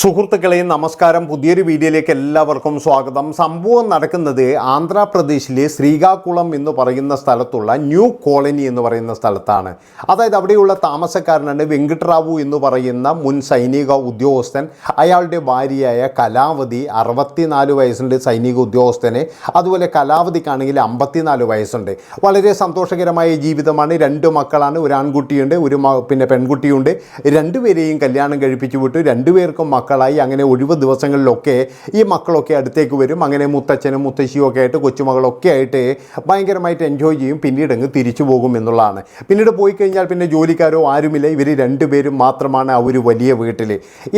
സുഹൃത്തുക്കളെ നമസ്കാരം. പുതിയൊരു വീഡിയോയിലേക്ക് എല്ലാവർക്കും സ്വാഗതം. സംഭവം നടക്കുന്നത് ആന്ധ്രാപ്രദേശിലെ ശ്രീകാകുളം എന്ന് പറയുന്ന സ്ഥലത്തുള്ള ന്യൂ കോളനി എന്ന് പറയുന്ന സ്ഥലത്താണ്. അതായത് അവിടെയുള്ള താമസക്കാരനാണ് വെങ്കിട്ടറാവു എന്ന് പറയുന്ന മുൻ സൈനിക ഉദ്യോഗസ്ഥൻ. അയാളുടെ ഭാര്യയായ കലാവതി അറുപത്തിനാല് വയസ്സുണ്ട് സൈനിക ഉദ്യോഗസ്ഥനെ. അതുപോലെ കലാവതിക്കാണെങ്കിൽ അമ്പത്തിനാല് വയസ്സുണ്ട്. വളരെ സന്തോഷകരമായ ജീവിതമാണ്. രണ്ട് മക്കളാണ്. ഒരു ആൺകുട്ടിയുണ്ട് ഒരു പിന്നെ പെൺകുട്ടിയുണ്ട്. രണ്ടുപേരെയും കല്യാണം കഴിപ്പിച്ചു വിട്ടു. രണ്ടുപേർക്കും മക്കളായി. അങ്ങനെ ഒഴിവ് ദിവസങ്ങളിലൊക്കെ ഈ മക്കളൊക്കെ അടുത്തേക്ക് വരും. അങ്ങനെ മുത്തച്ഛനും മുത്തശ്ശിയും ഒക്കെ ആയിട്ട് കൊച്ചുമകളൊക്കെ ആയിട്ട് ഭയങ്കരമായിട്ട് എൻജോയ് ചെയ്യും. പിന്നീട് അങ്ങ് തിരിച്ചു പോകും എന്നുള്ളതാണ്. പിന്നീട് പോയി കഴിഞ്ഞാൽ പിന്നെ ജോലിക്കാരോ ആരുമില്ല. ഇവർ രണ്ടുപേരും മാത്രമാണ് ആ ഒരു വലിയ വീട്ടിൽ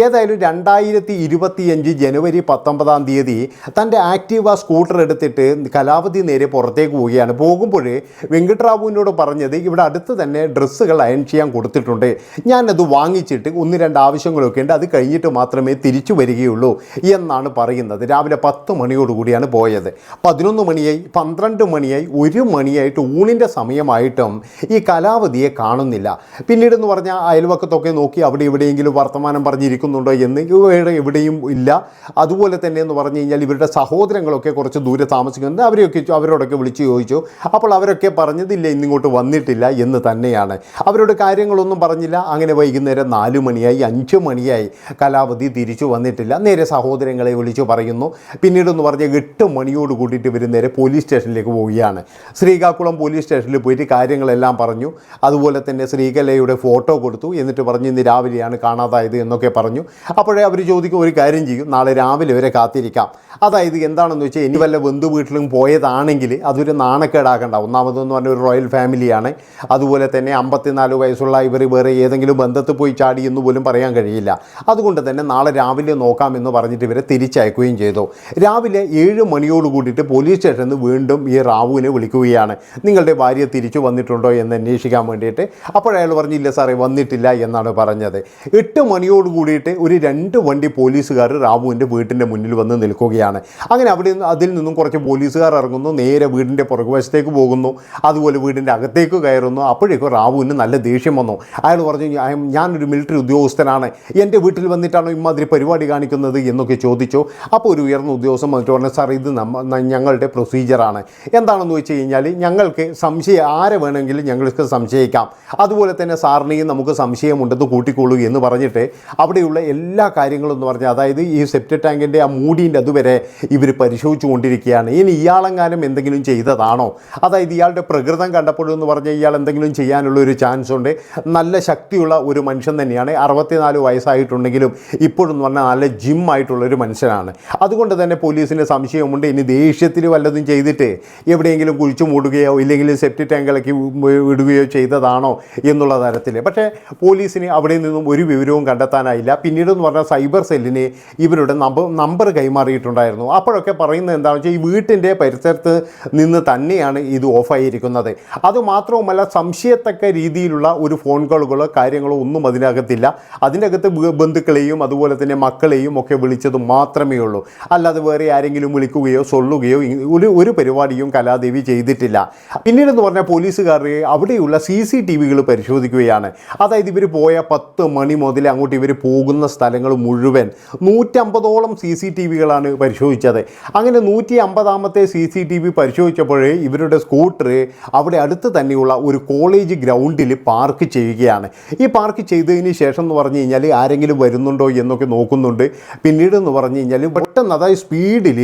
ഏതായാലും രണ്ടായിരത്തി ഇരുപത്തിയഞ്ച് ജനുവരി പത്തൊമ്പതാം തീയതി തന്റെ ആക്റ്റീവ സ്കൂട്ടർ എടുത്തിട്ട് കലാവധി നേരെ പുറത്തേക്ക് പോവുകയാണ്. പോകുമ്പോൾ വെങ്കിട്ടറാവുവിനോട് പറഞ്ഞത് ഇവിടെ അടുത്ത് തന്നെ ഡ്രസ്സുകൾ അയൺ ചെയ്യാൻ കൊടുത്തിട്ടുണ്ട്. ഞാനത് വാങ്ങിച്ചിട്ട് ഒന്ന് രണ്ട് ആവശ്യങ്ങളൊക്കെ ഉണ്ട്. അത് കഴിഞ്ഞിട്ട് മാത്രമേ തിരിച്ചു വരികയുള്ളൂ എന്നാണ് പറയുന്നത്. രാവിലെ പത്ത് മണിയോടുകൂടിയാണ് പോയത്. പതിനൊന്ന് മണിയായി പന്ത്രണ്ട് മണിയായി ഒരു മണിയായിട്ട് ഊണിന്റെ സമയമായിട്ടും ഈ കലാവധിയെ കാണുന്നില്ല. പിന്നീടെന്ന് പറഞ്ഞാൽ അയൽവക്കത്തൊക്കെ നോക്കി അവിടെ എവിടെയെങ്കിലും വർത്തമാനം പറഞ്ഞിരിക്കുന്നുണ്ടോ എന്ന് ഇവിടെ എവിടെയും ഇല്ല. അതുപോലെ തന്നെ എന്ന് പറഞ്ഞു കഴിഞ്ഞാൽ ഇവരുടെ സഹോദരങ്ങളൊക്കെ കുറച്ച് ദൂരെ താമസിക്കുന്നത് അവരെയൊക്കെ അവരോടൊക്കെ വിളിച്ച് ചോദിച്ചു. അപ്പോൾ അവരൊക്കെ പറഞ്ഞതില്ല ഇന്നിങ്ങോട്ട് വന്നിട്ടില്ല എന്ന് തന്നെയാണ്. അവരോട് കാര്യങ്ങളൊന്നും പറഞ്ഞില്ല. അങ്ങനെ വൈകുന്നേരം നാല് മണിയായി അഞ്ച് മണിയായി കലാവധി തിരിച്ചു വന്നിട്ടില്ല. നേരെ സഹോദരങ്ങളെ വിളിച്ചു പറയുന്നു. പിന്നീടെന്ന് പറഞ്ഞാൽ എട്ട് മണിയോട് കൂടിയിട്ട് ഇവർ നേരെ പോലീസ് സ്റ്റേഷനിലേക്ക് പോവുകയാണ്. ശ്രീകാക്കുളം പോലീസ് സ്റ്റേഷനിൽ പോയിട്ട് കാര്യങ്ങളെല്ലാം പറഞ്ഞു. അതുപോലെ തന്നെ ശ്രീകലയുടെ ഫോട്ടോ കൊടുത്തു. എന്നിട്ട് പറഞ്ഞു ഇന്ന് രാവിലെയാണ് കാണാതായത് എന്നൊക്കെ പറഞ്ഞു. അപ്പോഴേ അവർ ചോദിക്കും ഒരു കാര്യം ചെയ്യും. നാളെ രാവിലെ വരെ കാത്തിരിക്കാം. അതായത് എന്താണെന്ന് വെച്ചാൽ ഇനി വല്ല ബന്ധു വീട്ടിലും പോയതാണെങ്കിൽ അതൊരു നാണക്കേടാക്കണ്ട ഒന്നാമതെന്ന് പറഞ്ഞ ഒരു റോയൽ ഫാമിലിയാണ്. അതുപോലെ തന്നെ അമ്പത്തിനാല് വയസ്സുള്ള ഇവർ വേറെ ഏതെങ്കിലും ബന്ധത്തിൽ പോയി ചാടി എന്ന് പോലും പറയാൻ കഴിയില്ല. അതുകൊണ്ട് തന്നെ നാളെ രാവിലെ നോക്കാമെന്ന് പറഞ്ഞിട്ട് ഇവരെ തിരിച്ചയക്കുകയും ചെയ്തു. രാവിലെ ഏഴ് മണിയോട് കൂടിയിട്ട് പോലീസ് സ്റ്റേഷനിൽ നിന്ന് വീണ്ടും ഈ റാവുവിനെ വിളിക്കുകയാണ്. നിങ്ങളുടെ ഭാര്യ തിരിച്ചു വന്നിട്ടുണ്ടോ എന്ന് അന്വേഷിക്കാൻ വേണ്ടിയിട്ട്. അപ്പോഴയാൾ പറഞ്ഞില്ല സാറേ വന്നിട്ടില്ല എന്നാണ് പറഞ്ഞത്. എട്ട് മണിയോട് കൂടിയിട്ട് ഒരു രണ്ട് വണ്ടി പോലീസുകാർ റാവുവിന്റെ വീട്ടിന്റെ മുന്നിൽ വന്ന് നിൽക്കുകയാണ്. അങ്ങനെ അവിടെ അതിൽ നിന്നും കുറച്ച് പോലീസുകാർ ഇറങ്ങുന്നു നേരെ വീടിന്റെ പുറകുവശത്തേക്ക് പോകുന്നു അതുപോലെ വീടിന്റെ അകത്തേക്ക് കയറുന്നു. അപ്പോഴേക്കും റാവുവിന് നല്ല ദേഷ്യം വന്നു. അയാൾ പറഞ്ഞു "ഞാൻ- ഞാനൊരു മിലിറ്ററി ഉദ്യോഗസ്ഥനാണ്. എന്റെ വീട്ടിൽ വന്നിട്ടാണോ ഇമാതിരി പരിപാടി കാണിക്കുന്നത് എന്നൊക്കെ ചോദിച്ചു. അപ്പോൾ ഒരു ഉയർന്ന ഉദ്യോഗസ്ഥൻ വന്നിട്ട് പറഞ്ഞു സാർ ഇത് നമ്മ ഞങ്ങളുടെ പ്രൊസീജിയറാണ് എന്താണെന്ന് വെച്ച് കഴിഞ്ഞാൽ ഞങ്ങൾക്ക് സംശയം ആരെ വേണമെങ്കിലും ഞങ്ങൾക്ക് സംശയിക്കാം. അതുപോലെ തന്നെ സാറിനെയും നമുക്ക് സംശയമുണ്ടെന്ന് കൂട്ടിക്കോളൂ എന്ന് പറഞ്ഞിട്ട് അവിടെയുള്ള എല്ലാ കാര്യങ്ങളും എന്ന് പറഞ്ഞാൽ അതായത് ഈ സെപ്റ്റ് ടാങ്കിന്റെ ആ മൂടിന്റെ അതുവരെ ഇവർ പരിശോധിച്ചു കൊണ്ടിരിക്കുകയാണ്. ഇനി ഇയാളെങ്ങാനും എന്തെങ്കിലും ചെയ്തതാണോ? അതായത് ഇയാളുടെ പ്രകൃതം കണ്ടപ്പോഴെന്ന് പറഞ്ഞാൽ ഇയാൾ എന്തെങ്കിലും ചെയ്യാനുള്ള ഒരു ചാൻസ് ഉണ്ട്. നല്ല ശക്തിയുള്ള ഒരു മനുഷ്യൻ തന്നെയാണ്. അറുപത്തിനാല് വയസ്സായിട്ടുണ്ടെങ്കിലും ഇപ്പോഴെന്ന് പറഞ്ഞാൽ നല്ല ജിം ആയിട്ടുള്ള ഒരു മനുഷ്യനാണ്. അതുകൊണ്ട് തന്നെ പോലീസിന് സംശയമുണ്ട് ഇനി ദേഷ്യത്തിൽ വല്ലതും ചെയ്തിട്ട് എവിടെയെങ്കിലും കുഴിച്ചു മൂടുകയോ ഇല്ലെങ്കിൽ സെപ്റ്റി ടാങ്കിലേക്ക് വിടുകയോ ചെയ്തതാണോ എന്നുള്ള തരത്തിൽ പക്ഷേ പോലീസിന് അവിടെ നിന്നും ഒരു വിവരവും കണ്ടെത്താനായില്ല. പിന്നീടെന്ന് പറഞ്ഞാൽ സൈബർ സെല്ലിന് ഇവരുടെ നമ്പർ നമ്പർ കൈമാറിയിട്ടുണ്ടായിരുന്നു. അപ്പോഴൊക്കെ പറയുന്നത് എന്താണെന്ന് വെച്ചാൽ ഈ വീട്ടിന്റെ പരിസരത്ത് നിന്ന് തന്നെയാണ് ഇത് ഓഫായിരിക്കുന്നത്. അതുമാത്രവുമല്ല സംശയത്തക്ക രീതിയിലുള്ള ഒരു ഫോൺ കോളുകളോ കാര്യങ്ങളോ ഒന്നും അതിനകത്തില്ല. അതിന്റെ അകത്ത് ബന്ധുക്കളെയും അതുപോലെ തന്നെ മക്കളെയും ഒക്കെ വിളിച്ചത് മാത്രമേ ഉള്ളൂ. അല്ലാതെ വേറെ ആരെങ്കിലും വിളിക്കുകയോ സൊല്ലുകയോ ഒരു ഒരു പരിപാടിയും കലാദേവി ചെയ്തിട്ടില്ല. പിന്നീടെന്ന് പറഞ്ഞാൽ പോലീസുകാർ അവിടെയുള്ള സി സി ടി വികൾ പരിശോധിക്കുകയാണ്. അതായത് ഇവർ പോയ പത്ത് മണി മുതൽ അങ്ങോട്ട് ഇവർ പോകുന്ന സ്ഥലങ്ങൾ മുഴുവൻ നൂറ്റമ്പതോളം സി സി ടി വികളാണ് പരിശോധിച്ചത്. അങ്ങനെ നൂറ്റി അമ്പതാമത്തെ സി സി ടി വി പരിശോധിച്ചപ്പോഴേ ഇവരുടെ സ്കൂട്ടർ അവിടെ അടുത്ത് തന്നെയുള്ള ഒരു കോളേജ് ഗ്രൗണ്ടിൽ പാർക്ക് ചെയ്യുകയാണ്. ഈ പാർക്ക് ചെയ്തതിന് ശേഷം എന്ന് പറഞ്ഞു കഴിഞ്ഞാൽ ആരെങ്കിലും വരുന്നുണ്ടോ എന്നൊക്കെ നോക്കുന്നുണ്ട്. പിന്നീട് എന്ന് പറഞ്ഞു കഴിഞ്ഞാൽ പെട്ടെന്ന് അതായത് സ്പീഡിൽ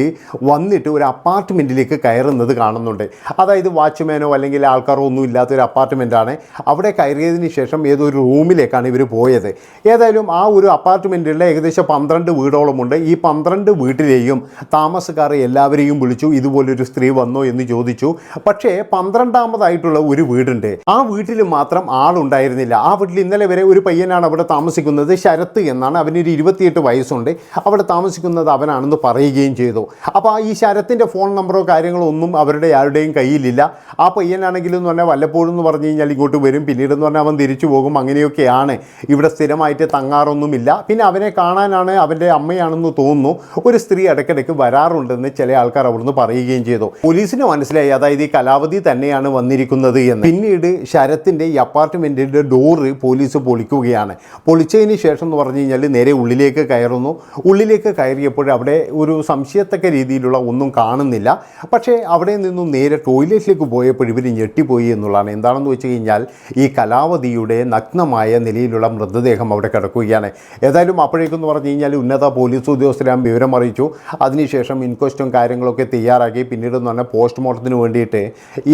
വന്നിട്ട് ഒരു അപ്പാർട്ട്മെന്റിലേക്ക് കയറുന്നത് കാണുന്നുണ്ട്. അതായത് വാച്ച്മാനോ അല്ലെങ്കിൽ ആൾക്കാരോ ഒന്നും ഇല്ലാത്ത ഒരു അപ്പാർട്ട്മെന്റാണ് അവിടെ കയറിയതിന് ശേഷം ഏതൊരു റൂമിലേക്കാണ് ഇവർ പോയത്. ഏതായാലും ആ ഒരു അപ്പാർട്ട്മെന്റിലെ ഏകദേശം പന്ത്രണ്ട് വീടോളമുണ്ട്. ഈ പന്ത്രണ്ട് വീട്ടിലെയും താമസക്കാരെ എല്ലാവരെയും വിളിച്ചു ഇതുപോലൊരു സ്ത്രീ വന്നോ? എന്ന് ചോദിച്ചു. പക്ഷേ പന്ത്രണ്ടാമതായിട്ടുള്ള ഒരു വീടുണ്ട്. ആ വീട്ടിൽ മാത്രം ആളുണ്ടായിരുന്നില്ല. ആ വീട്ടിൽ ഇന്നലെ വരെ ഒരു പയ്യനാണ് അവിടെ താമസിക്കുന്നത്. ശരത്ത് എന്നാണ്. അവനൊരു ഇരുപത്തിയെട്ട് വയസ്സുണ്ട്. അവിടെ താമസിക്കുന്നത് അവനാണെന്ന് പറയുകയും ചെയ്തു. അപ്പോൾ ഈ ശരത്തിന്റെ ഫോൺ നമ്പറോ കാര്യങ്ങളോ ഒന്നും അവരുടെ ആരുടെയും കയ്യിലില്ല. ആ പയ്യനാണെങ്കിലും എന്ന് പറഞ്ഞാൽ വല്ലപ്പോഴും എന്ന് പറഞ്ഞു കഴിഞ്ഞാൽ ഇങ്ങോട്ട് വരും. പിന്നീട് എന്ന് പറഞ്ഞാൽ അവൻ തിരിച്ചു പോകും. അങ്ങനെയൊക്കെയാണ്. ഇവിടെ സ്ഥിരമായിട്ട് തങ്ങാറൊന്നുമില്ല. പിന്നെ അവനെ കാണാനാണ് അവന്റെ അമ്മയാണെന്ന് തോന്നുന്നു. ഒരു സ്ത്രീ ഇടയ്ക്കിടയ്ക്ക് വരാറുണ്ടെന്ന് ചില ആൾക്കാർ അവിടുന്ന് പറയുകയും ചെയ്തു. പോലീസിന് മനസ്സിലായി. അതായത് ഈ കലാവധി തന്നെയാണ് വന്നിരിക്കുന്നത് എന്ന്. പിന്നീട് ശരത്തിന്റെ ഈ അപ്പാർട്ട്മെന്റിന്റെ ഡോറ് പോലീസ് പൊളിക്കുകയാണ്. പൊളിച്ചതിന് ശേഷം എന്ന് പറഞ്ഞു കഴിഞ്ഞാൽ നേരെ ഉള്ളിലേക്ക് കയറുന്നു. ഉള്ളിലേക്ക് കയറിയപ്പോൾ അവിടെ ഒരു സംശയത്തക്ക രീതിയിലുള്ള ഒന്നും കാണുന്നില്ല. പക്ഷേ അവിടെ നിന്നും നേരെ ടോയ്ലറ്റിലേക്ക് പോയപ്പോൾ ഇവർ ഞെട്ടിപ്പോയി എന്നുള്ളതാണ്. എന്താണെന്ന് വെച്ച് കഴിഞ്ഞാൽ ഈ കലാവതിയുടെ നഗ്നമായ നിലയിലുള്ള മൃതദേഹം അവിടെ കിടക്കുകയാണ്. ഏതായാലും അപ്പോഴേക്കെന്ന് പറഞ്ഞു കഴിഞ്ഞാൽ ഉന്നത പോലീസ് ഉദ്യോഗസ്ഥരാം വിവരം അറിയിച്ചു. അതിനുശേഷം ഇൻക്വസ്റ്റും കാര്യങ്ങളൊക്കെ തയ്യാറാക്കി പിന്നീട് എന്ന് പറഞ്ഞാൽ പോസ്റ്റ്മോർട്ടത്തിന് വേണ്ടിയിട്ട്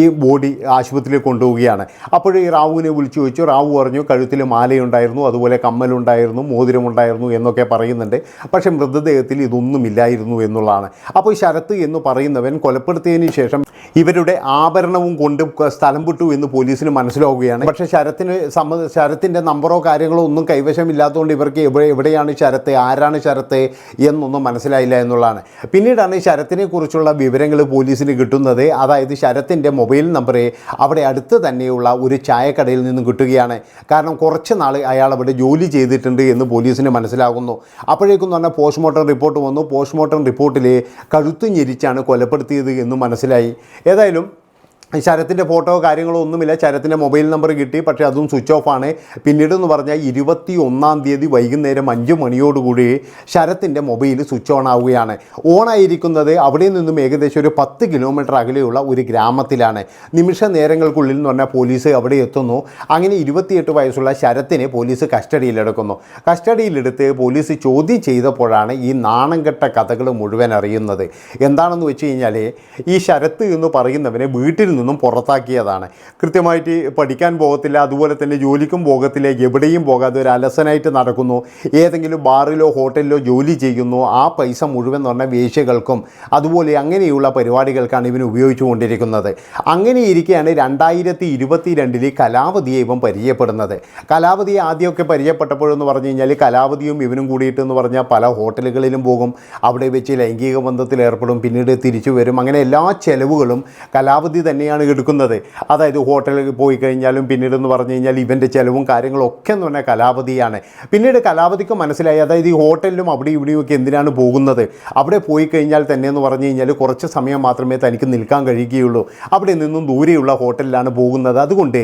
ഈ ബോഡി ആശുപത്രിയിൽ കൊണ്ടുപോവുകയാണ്. അപ്പോൾ ഈ റാവുവിനെ വിളിച്ചു ചോദിച്ചു. റാവു പറഞ്ഞു കഴുത്തിൽ മാലയുണ്ടായിരുന്നു അതുപോലെ കമ്മലുണ്ടായിരുന്നു മോതിരമുണ്ടായിരുന്നു എന്നൊക്കെ പറയുന്നുണ്ട്. പക്ഷേ മൃതദേഹത്തിൽ ഇതൊന്നുമില്ലായിരുന്നു എന്നുള്ളതാണ്. അപ്പോൾ ശരത്ത് എന്ന് പറയുന്നവൻ കൊലപ്പെടുത്തിയതിന് ശേഷം ഇവരുടെ ആഭരണവും കൊണ്ട് സ്ഥലം വിട്ടു എന്ന് പോലീസിന് മനസ്സിലാവുകയാണ്. പക്ഷേ ശരത്തിന് സമ്മ ശരത്തിന്റെ നമ്പറോ കാര്യങ്ങളോ ഒന്നും കൈവശമില്ലാത്തതുകൊണ്ട് ഇവർക്ക് എവിടെ എവിടെയാണ് ശരത്ത് ആരാണ് ശരത്ത് എന്നൊന്നും മനസ്സിലായില്ല എന്നുള്ളതാണ്. പിന്നീടാണ് ശരത്തിനെ കുറിച്ചുള്ള വിവരങ്ങൾ പോലീസിന് കിട്ടുന്നത്. അതായത് ശരത്തിന്റെ മൊബൈൽ നമ്പറെ അവിടെ അടുത്ത് തന്നെയുള്ള ഒരു ചായക്കടയിൽ നിന്ന് കിട്ടുകയാണ്. കാരണം കുറച്ച് നാൾ അയാൾ അവിടെ ജോലി ചെയ്തിട്ടുണ്ട് എന്ന് പോലീസിന് മനസ്സിലാകുന്നു. അപ്പോഴേക്കും തന്നെ പോസ്റ്റ്മോർട്ടം റിപ്പോർട്ട് വന്നു. പോസ്റ്റ്മോർട്ടം റിപ്പോർട്ടിൽ കഴുത്ത് ഞെരിച്ചാണ് കൊലപ്പെടുത്തിയത് എന്ന് മനസ്സിലായി. ഏതായാലും ശരത്തിന്റെ ഫോട്ടോ കാര്യങ്ങളോ ഒന്നുമില്ല. ശരത്തിന്റെ മൊബൈൽ നമ്പർ കിട്ടി. പക്ഷേ അതും സ്വിച്ച് ഓഫ് ആണ്. പിന്നീട് എന്ന് പറഞ്ഞാൽ ഇരുപത്തി ഒന്നാം തീയതി വൈകുന്നേരം അഞ്ച് മണിയോടുകൂടി ശരത്തിന്റെ മൊബൈൽ സ്വിച്ച് ഓൺ ആവുകയാണ്. ഓൺ ആയിരിക്കുന്നത് അവിടെ നിന്നും ഏകദേശം ഒരു പത്ത് കിലോമീറ്റർ അകലെയുള്ള ഒരു ഗ്രാമത്തിലാണ്. നിമിഷ നേരങ്ങൾക്കുള്ളിൽ എന്ന് പറഞ്ഞാൽ പോലീസ് അവിടെ എത്തുന്നു. അങ്ങനെ ഇരുപത്തിയെട്ട് വയസ്സുള്ള ശരത്തിനെ പോലീസ് കസ്റ്റഡിയിലെടുക്കുന്നു കസ്റ്റഡിയിലെടുത്ത് പോലീസ് ചോദ്യം ചെയ്തപ്പോഴാണ് ഈ നാണംകെട്ട കഥകൾ മുഴുവൻ അറിയുന്നത്. എന്താണെന്ന് വെച്ച് കഴിഞ്ഞാൽ ഈ ശരത്ത് എന്ന് പറയുന്നവനെ വീട്ടിൽ നിന്നും പുറത്താക്കിയതാണ്. കൃത്യമായിട്ട് പഠിക്കാൻ പോകത്തില്ല അതുപോലെ തന്നെ ജോലിക്കും പോകത്തില്ല എവിടെയും പോകാതെ ഒരു അലസനായിട്ട് നടക്കുന്നു. ഏതെങ്കിലും ബാറിലോ ഹോട്ടലിലോ ജോലി ചെയ്യുന്നു ആ പൈസ മുഴുവൻ എന്ന് പറഞ്ഞാൽ വേശ്യകൾക്കും അതുപോലെ അങ്ങനെയുള്ള പരിപാടികൾക്കാണ് ഇവൻ ഉപയോഗിച്ചുകൊണ്ടിരിക്കുന്നത്. അങ്ങനെ ഇരിക്കെയാണ് രണ്ടായിരത്തി ഇരുപത്തി രണ്ടിൽ കലാവതിയെ ഇവൻ പരിചയപ്പെടുന്നത്. കലാവതിയെ ആദ്യമൊക്കെ പരിചയപ്പെട്ടപ്പോഴെന്ന് പറഞ്ഞു കഴിഞ്ഞാൽ കലാവതിയും ഇവനും കൂടിയിട്ട് എന്ന് പറഞ്ഞാൽ പല ഹോട്ടലുകളിലും പോകും. അവിടെ വെച്ച് ലൈംഗിക ബന്ധത്തിൽ ഏർപ്പെടും പിന്നീട് തിരിച്ചു വരും. അങ്ങനെ എല്ലാ ചെലവുകളും കലാവതി തന്നെയാണ് എടുക്കുന്നത്. അതായത് ഹോട്ടലിൽ പോയി കഴിഞ്ഞാലും പിന്നീട് എന്ന് പറഞ്ഞു കഴിഞ്ഞാൽ ഇവന്റെ ചിലവും കാര്യങ്ങളും ഒക്കെ എന്ന് പറഞ്ഞാൽ കലാപതിയാണ് പിന്നീട് കലാപതിക്ക് മനസ്സിലായി. അതായത് ഈ ഹോട്ടലിലും അവിടെ ഇവിടെയും ഒക്കെ എന്തിനാണ് പോകുന്നത്? അവിടെ പോയി കഴിഞ്ഞാൽ തന്നെ എന്ന് പറഞ്ഞു കഴിഞ്ഞാൽ കുറച്ച് സമയം മാത്രമേ തനിക്ക് നിൽക്കാൻ കഴിയുകയുള്ളൂ. അവിടെ നിന്നും ദൂരെയുള്ള ഹോട്ടലിലാണ് പോകുന്നത്. അതുകൊണ്ട്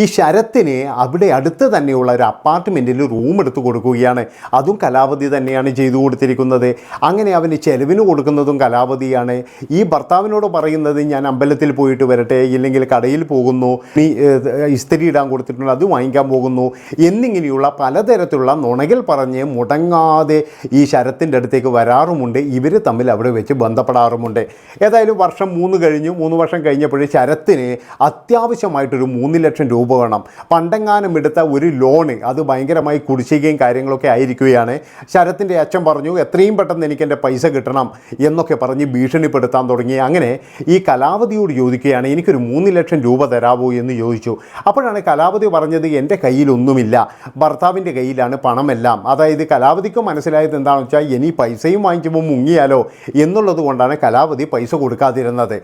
ഈ ശരത്തിന് അവിടെ അടുത്ത് തന്നെയുള്ള ഒരു അപ്പാർട്ട്മെന്റിൽ റൂം എടുത്ത് കൊടുക്കുകയാണ്. അതും കലാപതി തന്നെയാണ് ചെയ്തു കൊടുത്തിരിക്കുന്നത്. അങ്ങനെ അവന് ചെലവിന് കൊടുക്കുന്നതും കലാപതിയാണ് ഈ ഭർത്താവിനോട് പറയുന്നത് ഞാൻ അമ്പലത്തിൽ പോയിട്ട് വരട്ടെ ഇല്ലെങ്കിൽ കടയിൽ പോകുന്നു നീ ഇസ്തിരി ഇടാൻ കൊടുത്തിട്ടുണ്ട് അത് വാങ്ങിക്കാൻ പോകുന്നു എന്നിങ്ങനെയുള്ള പലതരത്തിലുള്ള നുണകൾ പറഞ്ഞ് മുടങ്ങാതെ ഈ ശരത്തിന്റെ അടുത്തേക്ക് വരാറുമുണ്ട്. ഇവർ തമ്മിൽ അവിടെ വെച്ച് ബന്ധപ്പെടാറുമുണ്ട്. ഏതായാലും വർഷം മൂന്ന് കഴിഞ്ഞു. മൂന്ന് വർഷം കഴിഞ്ഞപ്പോഴേ ശരത്തിന് അത്യാവശ്യമായിട്ടൊരു മൂന്ന് ലക്ഷം രൂപ വേണം. പണ്ടെങ്ങാനും എടുത്ത ഒരു ലോണ് അത് ഭയങ്കരമായി കുടിശ്ശികയും കാര്യങ്ങളൊക്കെ ആയിരിക്കുകയാണ്. ശരത്തിന്റെ അച്ഛൻ പറഞ്ഞു എത്രയും പെട്ടെന്ന് എനിക്ക് എന്റെ പൈസ കിട്ടണം എന്നൊക്കെ പറഞ്ഞ് ഭീഷണിപ്പെടുത്താൻ തുടങ്ങി. അങ്ങനെ ഈ കലാവതിയോട് ചോദിക്കുകയാണ് എനിക്കൊരു മൂന്ന് ലക്ഷം രൂപ തരാവോ എന്ന് ചോദിച്ചു അപ്പോഴാണ് കലാപതി പറഞ്ഞത് എന്റെ കയ്യിലൊന്നുമില്ല. ഭർത്താവിന്റെ കയ്യിലാണ് പണമെല്ലാം. അതായത് കലാപതിക്ക് മനസ്സിലായത് എന്താണെന്ന് വെച്ചാൽ ഇനി പൈസയും വാങ്ങിക്കുമ്പോൾ മുങ്ങിയാലോ എന്നുള്ളത് കൊണ്ടാണ് കലാപതി പൈസ കൊടുക്കാതിരുന്നത്.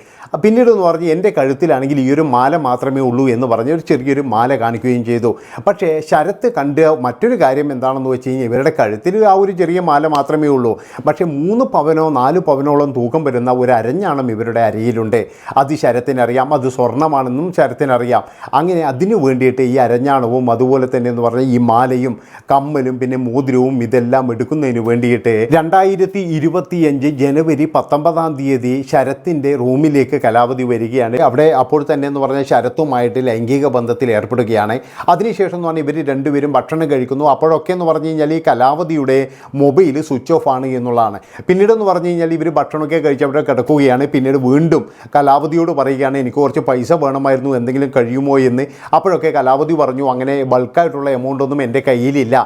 പിന്നീട് എന്ന് പറഞ്ഞ് എന്റെ കഴുത്തിലാണെങ്കിൽ ഈ ഒരു മാല മാത്രമേ ഉള്ളൂ എന്ന് പറഞ്ഞ് ഒരു ചെറിയൊരു മാല കാണിക്കുകയും ചെയ്തു. പക്ഷേ ശരത്ത് കണ്ട് മറ്റൊരു കാര്യം എന്താണെന്ന് വെച്ച് കഴിഞ്ഞാൽ ഇവരുടെ കഴുത്തിൽ ആ ഒരു ചെറിയ മാല മാത്രമേ ഉള്ളൂ. പക്ഷേ മൂന്ന് പവനോ നാല് പവനോളം തൂക്കം വരുന്ന ഒരു അരഞ്ഞാണം ഇവരുടെ അരയിലുണ്ട്. അത് ശരത്തിനറിയാം. അത് സ്വർണമാണെന്നും ശരത്തിനറിയാം അങ്ങനെ അതിനു വേണ്ടിയിട്ട് ഈ അരഞ്ഞാണവും അതുപോലെ തന്നെ എന്ന് പറഞ്ഞാൽ ഈ മാലയും കമ്മലും പിന്നെ മോതിരവും ഇതെല്ലാം എടുക്കുന്നതിന് വേണ്ടിയിട്ട് രണ്ടായിരത്തി ഇരുപത്തിയഞ്ച് ജനുവരി പത്തൊമ്പതാം തീയതി ശരത്തിന്റെ റൂമിലേക്ക് കലാവധി വരികയാണ്. അവിടെ അപ്പോൾ തന്നെ എന്ന് പറഞ്ഞാൽ ശരത്തുമായിട്ട് ലൈംഗിക ബന്ധത്തിൽ ഏർപ്പെടുകയാണ്. അതിനുശേഷം എന്ന് പറഞ്ഞാൽ ഇവർ രണ്ടുപേരും ഭക്ഷണം കഴിക്കുന്നു. അപ്പോഴൊക്കെ എന്ന് പറഞ്ഞു കഴിഞ്ഞാൽ ഈ കലാവതിയുടെ മൊബൈൽ സ്വിച്ച് ഓഫ് ആണ് എന്നുള്ളതാണ്. പിന്നീട് എന്ന് പറഞ്ഞു കഴിഞ്ഞാൽ ഇവർ ഭക്ഷണമൊക്കെ കഴിച്ച് അവിടെ കിടക്കുകയാണ്. പിന്നീട് വീണ്ടും കലാവതിയോട് പറയുകയാണ് എനിക്ക് കുറച്ച് പൈസ വേണമായിരുന്നു എന്തെങ്കിലും കഴിയുമോ എന്ന്. അപ്പോഴൊക്കെ കലാപതി പറഞ്ഞു അങ്ങനെ ബൾക്കായിട്ടുള്ള എമൗണ്ട് ഒന്നും എന്റെ കയ്യിലില്ല.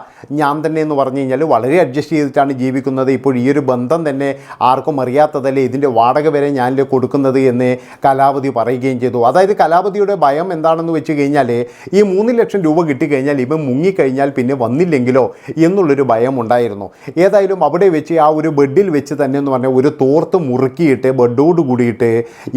ഞാൻ തന്നെ എന്ന് പറഞ്ഞു കഴിഞ്ഞാൽ വളരെ അഡ്ജസ്റ്റ് ചെയ്തിട്ടാണ് ജീവിക്കുന്നത്. ഇപ്പോൾ ഈ ഒരു ബന്ധം തന്നെ ആർക്കും അറിയാത്തതല്ലേ? ഇതിന്റെ വാടക വരെ ഞാനിൽ കൊടുക്കുന്നത് എന്ന് കലാപതി പറയുകയും ചെയ്തു. അതായത് കലാപതിയുടെ ഭയം എന്താണെന്ന് വെച്ച് കഴിഞ്ഞാൽ ഈ മൂന്ന് ലക്ഷം രൂപ കിട്ടിക്കഴിഞ്ഞാൽ ഇവ മുങ്ങിക്കഴിഞ്ഞാൽ പിന്നെ വന്നില്ലെങ്കിലോ എന്നുള്ളൊരു ഭയം ഉണ്ടായിരുന്നു. ഏതായാലും അവിടെ വെച്ച് ആ ഒരു ബെഡിൽ വെച്ച് തന്നെ എന്ന് പറഞ്ഞാൽ ഒരു തോർത്ത് മുറുക്കിയിട്ട് ബെഡോട് കൂടിയിട്ട്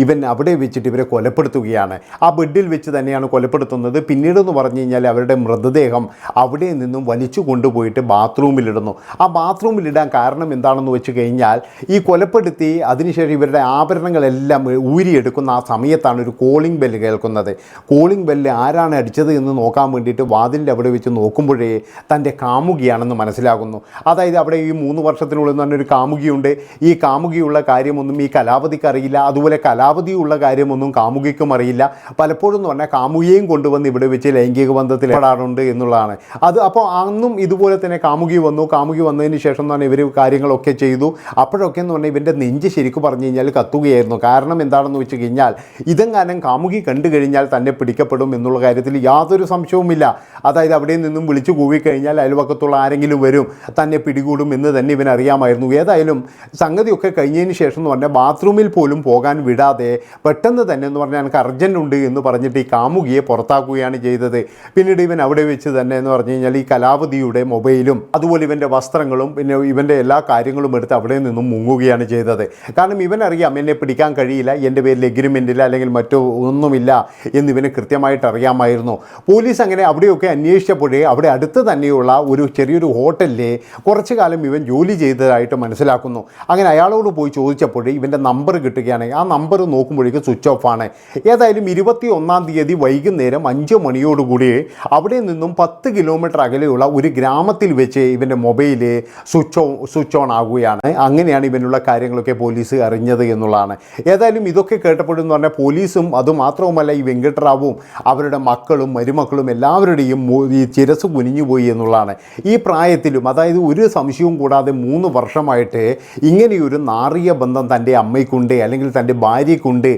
ഇവൻ അവിടെ വെച്ചിട്ട് ഇവരെ കൊലപ്പെടുത്തുകയാണ്. ആ ബെഡിൽ വെച്ച് തന്നെയാണ് കൊലപ്പെടുത്തുന്നത്. പിന്നീട് എന്ന് പറഞ്ഞു കഴിഞ്ഞാൽ അവരുടെ മൃതദേഹം അവിടെ നിന്നും വലിച്ചു കൊണ്ടുപോയിട്ട് ബാത്റൂമിലിടുന്നു. ആ ബാത്റൂമിലിടാൻ കാരണം എന്താണെന്ന് വെച്ച് കഴിഞ്ഞാൽ ഈ കൊലപ്പെടുത്തി അതിനുശേഷം ഇവരുടെ ആഭരണങ്ങളെല്ലാം ഊരിയെടുക്കുന്ന ആ സമയത്താണ് ഒരു കോളിംഗ് ബെല്ല് കേൾക്കുന്നത്. കോളിംഗ് ബെല്ല് ആരാണ് അടിച്ചത് എന്ന് നോക്കാൻ വേണ്ടിയിട്ട് വാതിലിന്റെ അവിടെ വെച്ച് നോക്കുമ്പോഴേ തന്റെ കാമുകിയാണെന്ന് മനസ്സിലാകുന്നു. അതായത് അവിടെ ഈ മൂന്ന് വർഷത്തിനുള്ളിൽ തന്നെ ഒരു കാമുകിയുണ്ട്. ഈ കാമുകിയുള്ള കാര്യമൊന്നും ഈ കലാപതിക്ക് അറിയില്ല. അതുപോലെ കലാപതിയുള്ള കാര്യമൊന്നും കാമുകിക്കും അറിയില്ല. പലപ്പോഴും എന്ന് പറഞ്ഞാൽ കാമുകിയെയും കൊണ്ടുവന്ന് ഇവിടെ വെച്ച് ലൈംഗിക ബന്ധത്തിൽ ഏർപ്പെടാറുണ്ട് എന്നുള്ളതാണ്. അത് അപ്പോൾ അന്നും ഇതുപോലെ തന്നെ കാമുകി വന്നു. കാമുകി വന്നതിന് ശേഷം എന്ന് പറഞ്ഞാൽ ഇവർ കാര്യങ്ങളൊക്കെ ചെയ്തു. അപ്പോഴൊക്കെ എന്ന് പറഞ്ഞാൽ ഇവന്റെ നെഞ്ച് ശരിക്കും പറഞ്ഞു കഴിഞ്ഞാൽ കത്തുകയായിരുന്നു. കാരണം എന്താണെന്ന് വെച്ച് കഴിഞ്ഞാൽ ഇതെങ്ങാനും കാമുകി കണ്ടു കഴിഞ്ഞാൽ തന്നെ പിടിക്കപ്പെടും എന്നുള്ള കാര്യത്തിൽ യാതൊരു സംശയവുമില്ല. അതായത് അവിടെ നിന്നും വിളിച്ചു കൂവിക്കഴിഞ്ഞാൽ അയൽവക്കത്തുള്ള ആരെങ്കിലും വരും. തന്നെ പിടികൂടും എന്ന് തന്നെ ഇവൻ അറിയാമായിരുന്നു. ഏതായാലും സംഗതിയൊക്കെ കഴിഞ്ഞതിന് ശേഷം എന്ന് പറഞ്ഞാൽ ബാത്റൂമിൽ പോലും പോകാൻ വിടാതെ പെട്ടെന്ന് തന്നെ എന്ന് പറഞ്ഞാൽ എനിക്ക് അർജന്റ് ഉണ്ട് എന്ന് പറഞ്ഞിട്ട് ഈ കാമുകിയെ പുറത്താക്കുകയാണ് ചെയ്തത്. പിന്നീട് ഇവൻ അവിടെ വെച്ച് തന്നെ എന്ന് പറഞ്ഞു കഴിഞ്ഞാൽ ഈ കലാവതിയുടെ മൊബൈലും അതുപോലെ ഇവന്റെ വസ്ത്രങ്ങളും പിന്നെ ഇവന്റെ എല്ലാ കാര്യങ്ങളും എടുത്ത് അവിടെ നിന്നും മുങ്ങുകയാണ് ചെയ്തത്. കാരണം ഇവനറിയാം എന്നെ പിടിക്കാൻ കഴിയില്ല എന്റെ പേരിൽ എഗ്രിമെന്റ് ഇല്ല അല്ലെങ്കിൽ മറ്റോ ഒന്നുമില്ല എന്ന് ഇവന് കൃത്യമായിട്ട് അറിയാമായിരുന്നു. പോലീസ് അങ്ങനെ അവിടെയൊക്കെ അന്വേഷിച്ചപ്പോഴേ അവിടെ അടുത്ത് തന്നെയുള്ള ഒരു ചെറിയൊരു ഹോട്ടലിലെ കുറച്ച് കാലം ഇവൻ ജോലി ചെയ്തതായിട്ട് മനസ്സിലാക്കുന്നു. അങ്ങനെ അയാളോട് പോയി ചോദിച്ചപ്പോഴേ ഇവന്റെ നമ്പർ കിട്ടുകയാണെങ്കിൽ ആ നമ്പർ നോക്കുമ്പോഴേക്കും സ്വിച്ച് ഓഫ് ആണ് ഏതായാലും ഇരുപത്തി ഒന്നാം തീയതി വൈകുന്നേരം അഞ്ച് മണിയോടുകൂടി അവിടെ നിന്നും പത്ത് കിലോമീറ്റർ അകലെയുള്ള ഒരു ഗ്രാമത്തിൽ വെച്ച് ഇവന്റെ mobile switch on switch on ആകുകയാണ്. അങ്ങനെയാണ് ഇവനുള്ള കാര്യങ്ങളൊക്കെ പോലീസ് അറിഞ്ഞത് എന്നുള്ളതാണ്. ഏതായാലും ഇതൊക്കെ കേട്ടപ്പോഴെന്ന് പറഞ്ഞാൽ പോലീസും അതുമാത്രവുമല്ല ഈ വെങ്കട്ടറാവും അവരുടെ മക്കളും മരുമക്കളും എല്ലാവരുടെയും ഈ ചിരസ് കുനിഞ്ഞുപോയി എന്നുള്ളതാണ്. ഈ പ്രായത്തിലും അതായത് ഒരു സംശയവും കൂടാതെ മൂന്ന് വർഷമായിട്ട് ഇങ്ങനെയൊരു നാറിയ ബന്ധം തന്റെ അമ്മയ്ക്കുണ്ട് അല്ലെങ്കിൽ തന്റെ ഭാര്യയ്ക്കുണ്ട്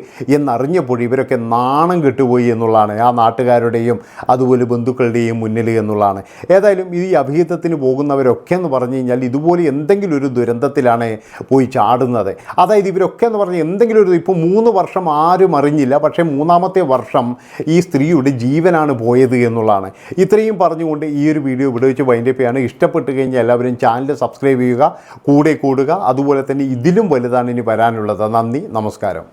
എന്നറിഞ്ഞപ്പോൾ ഇവരൊക്കെ നാണം കെട്ടുപോയി എന്നുള്ളതാണ്. ആ നാട്ടുകാരുടെയും അതുപോലെ ബന്ധുക്കളുടെയും മുന്നിൽ എന്നുള്ളതാണ്. ഏതായാലും ഈ അഭിഹിതത്തിന് പോകുന്നവരൊക്കെ എന്ന് പറഞ്ഞു കഴിഞ്ഞാൽ ഇതുപോലെ എന്തെങ്കിലും ഒരു ദുരന്തത്തിലാണ് പോയി ചാടുന്നത്. അതായത് ഇവരൊക്കെ എന്ന് പറഞ്ഞാൽ എന്തെങ്കിലും ഒരു ഇപ്പോൾ മൂന്ന് വർഷം ആരും അറിഞ്ഞില്ല. പക്ഷേ മൂന്നാമത്തെ വർഷം ഈ സ്ത്രീയുടെ ജീവനാണ് പോയത് എന്നുള്ളതാണ്. ഇത്രയും പറഞ്ഞുകൊണ്ട് ഈ ഒരു വീഡിയോ ഇവിടെ വെച്ച് വൈൻഡപ്പ് ചെയ്യാണ്. ഇഷ്ടപ്പെട്ട് കഴിഞ്ഞാൽ എല്ലാവരും ചാനൽ സബ്സ്ക്രൈബ് ചെയ്യുക കൂടെ കൂടുക. അതുപോലെ തന്നെ ഇതിലും വലുതാണ് ഇനി വരാനുള്ളത്. നന്ദി നമസ്കാരം.